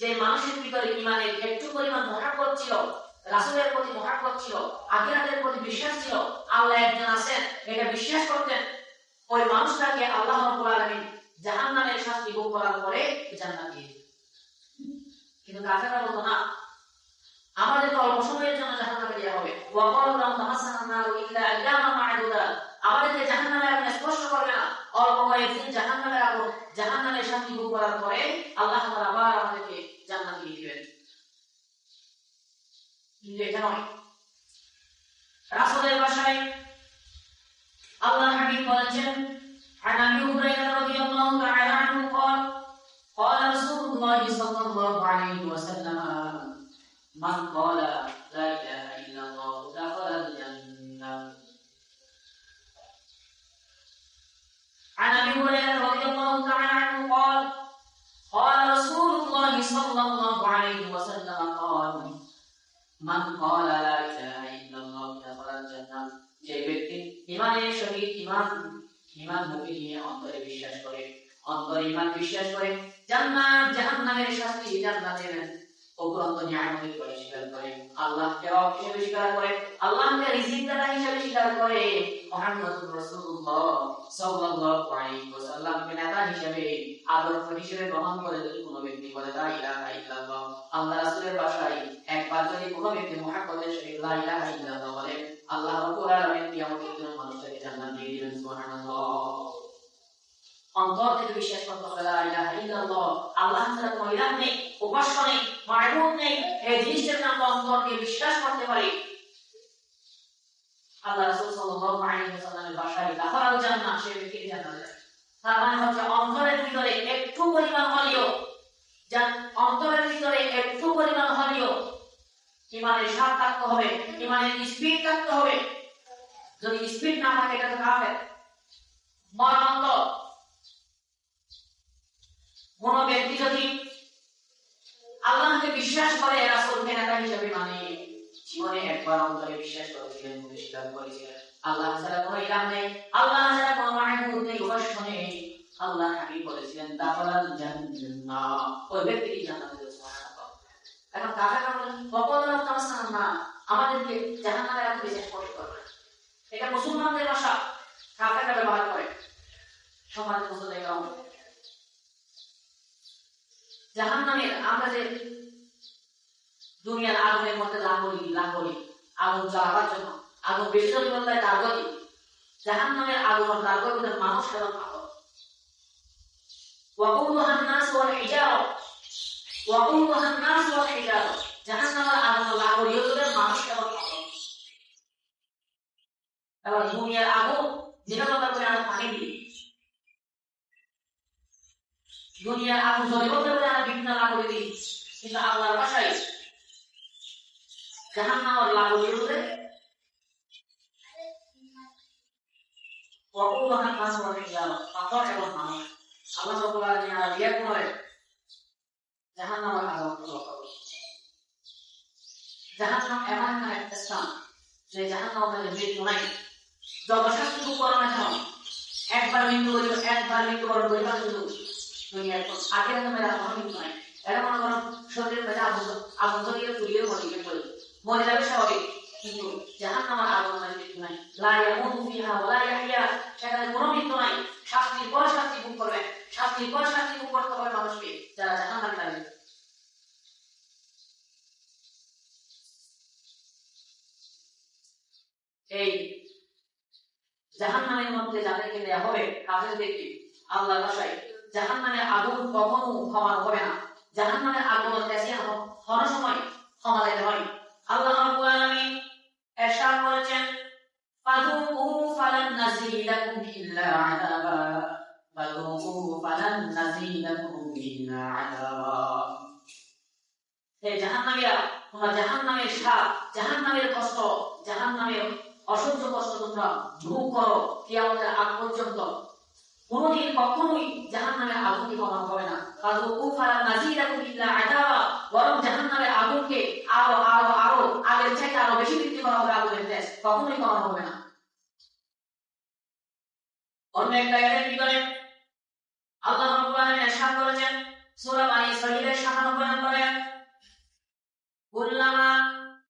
যে মানুষের ভিতরে ইমানের একটু পরিমাণ মহাব্বত ছিল, রাসূলের প্রতি মহাব্বত ছিল, আখিরাতের প্রতি বিশ্বাস ছিল, আল্লাহ একজন আছেন এটা বিশ্বাস করতেন, ওই মানুষটাকে আল্লাহ রাব্বুল আলামিন জাহান্নামের শাস্তি ভোগ করার পরে জান্নাত দিয়ে কিন্তু কাফেররা বলতো না আমাদের অল্প সময়ের জন্য জাহান্নামে দেওয়া হবে। ইল্লা আমাদেরকে জাহান্নামে আগুন করবে না। অল্প কয়েকদিন জাহান্নামের আগুন, জাহান্নামের শান্তি ভোগ করার পরে আল্লাহ তাআলা আবার আমাদেরকে এটা নয় রাসূলের ভাষায় আল্লাহ হাবিব বলেছেন عن ابي هريره رضي الله تعالى عنه قال قال رسول الله صلى الله عليه وسلم من قال لا اله الا الله دخل الجنه عن ابي هريره رضي الله تعالى عنه قال قال رسول الله صلى الله عليه وسلم قال মান যে ব্যক্তি সহিত মুখে নিয়ে অন্তরে বিশ্বাস করে, অন্তরে বিশ্বাস করে, জান্নাত শাস্তি জান্নাতের করে স্বীকার করে, আল্লাহকে হিসেবে স্বীকার করে, আল্লাহকে রিজিক দাতা হিসেবে স্বীকার করে সাল্লাল্লাহু আলাইহি ওয়াসাল্লামকে নেতা হিসেবে, আদর্শ হিসেবে গ্রহণ করে যদি কোনো ব্যক্তি বলে, লা ইলাহা ইল্লাল্লাহ আল্লাহ রাসূলের ভাষায় একবার যদি কোনো ব্যক্তি মুহাম্মদের সহিত লা ইলাহা ইল্লাল্লাহ বলে, আল্লাহ রাব্বুল আলামিন কিয়ামতের দিন মানুষকে জান্নাত দিয়ে দিবেন, সুবহানাল্লাহ। অন্তর থেকে বিশ্বাস করতে হবে, লা ইলাহা ইল্লাল্লাহ আল্লাহ ছাড়া কোনো ইলাহ নেই, উপাস্য নেই মাবুদ নেই, এই জিনিসটার নাম অন্তর দিয়ে বিশ্বাস করতে পারি। আল্লাহ রাসূল সাল্লাল্লাহু আলাইহি ওয়াসাল্লামের ভাষায় দাখালাল জান্নাহ সে ব্যক্তি জান্নাত তার মানে হচ্ছে অন্তরের ভিতরে একটু পরিমাণ হলেও যা অন্তরের ভিতরে একটু পরিমাণ হলেও ইমানের স্বাদ থাকতে হবে ইমানের স্পিড থাকতে হবে। যদি স্পিড না থাকে, এটা তো কাফের। মরণান্তর কোন ব্যক্তি যদি আল্লাহকে বিশ্বাস করে, রাসূলকে নেতা হিসেবে মানে জীবনে একবার অন্তরে বিশ্বাস করেছিলেন স্বীকার করেছিলেন। আল্লাহ ছাড়া কোনো নেই। আল্লাহ ছাড়া কোনো নেই উপাস্য নেই। আল্লাহ বলেছিলেন জান্নাহ ওই জান্নাতে এখন ওয়াকালু তামাসানা না আমাদেরকে পারবে না। এটা মুসলমানদের কাফেররা ব্যবহার করে আমরা। যে দুনিয়ার আগুনের মধ্যে লাঙ্গলি লাঙ্গলি আগুন জ্বালাবার জন্য আগুন বেশি যদি বলতে তার গতি জাহান নামের আগুন তার গতি মানুষ এবং পাথর وقودها الناس والحجارة وقودها الناس والحجارة জাহান নামের আগুন লাঙ্গলি হচ্ছে মানুষ এবং পাথর এবার দুনিয়ার আগুন যেটা কথা করে আমরা পানি দিই দুনিয়ার আগুন জ্বলে বলতে পারে আমরা বিভিন্ন লাগবে দিই কিন্তু আল্লাহর বাসায় জাহান নামার লাগবে বলতে وقودها الناس والحجارة পাথর এবং মানুষ আল্লাহ রাব্বুল আলামিন আর রিয়া করে জাহান্নামের আগুন জ্বলাবে জাহান্নাম এমন একটা স্থান যে জাহান্নামের মৃত্যু নাই যত শাস্তি ভোগ করো না কেন একবার মৃত্যু করিব একবার মৃত্যু বরণ করিবা শুধু দুনিয়ার পর আগের নামে আর কোনো মৃত্যু নাই এটা মনে করো শরীরের মধ্যে আগুন আগুন ধরিয়ে পুড়িয়ে মরিবে চলে মরে যাবে স্বাভাবিক কিন্তু জাহান নামার এই জাহান নামের মধ্যে যাদেরকে দেওয়া হবে কাফেরদেরকে আল্লাহ ভাষায় জাহান নামের আগুন কখনো ক্ষমা হবে না। জাহান নামের আগুন দেশে সময় ক্ষমা দিতে হয়। আল্লাহ রাব্বুল আলামিন করেছেন কষ্ট অসহ্য কষ্ট তোমরা ভোগ করো কিয়ামতের আগ পর্যন্ত কোনদিন কখনোই জাহান্নামের আগুনকে কমানো হবে না কাজু কুফারা নাজিরাকুম ইল্লা আযাবা বরং জাহান্নামের আগুনকে আরো আরো আরো আগের চাইতে আরো বেশি বৃদ্ধি করা হবে আগুনের দেশ কখনোই কমানো হবে না অন্য একটা আয়াতের ভিতরে আল্লাহ রাব্বুল আলামিন ইরশাদ করেছেন সূরা বানী ইসরাঈলের 97 নম্বর كلما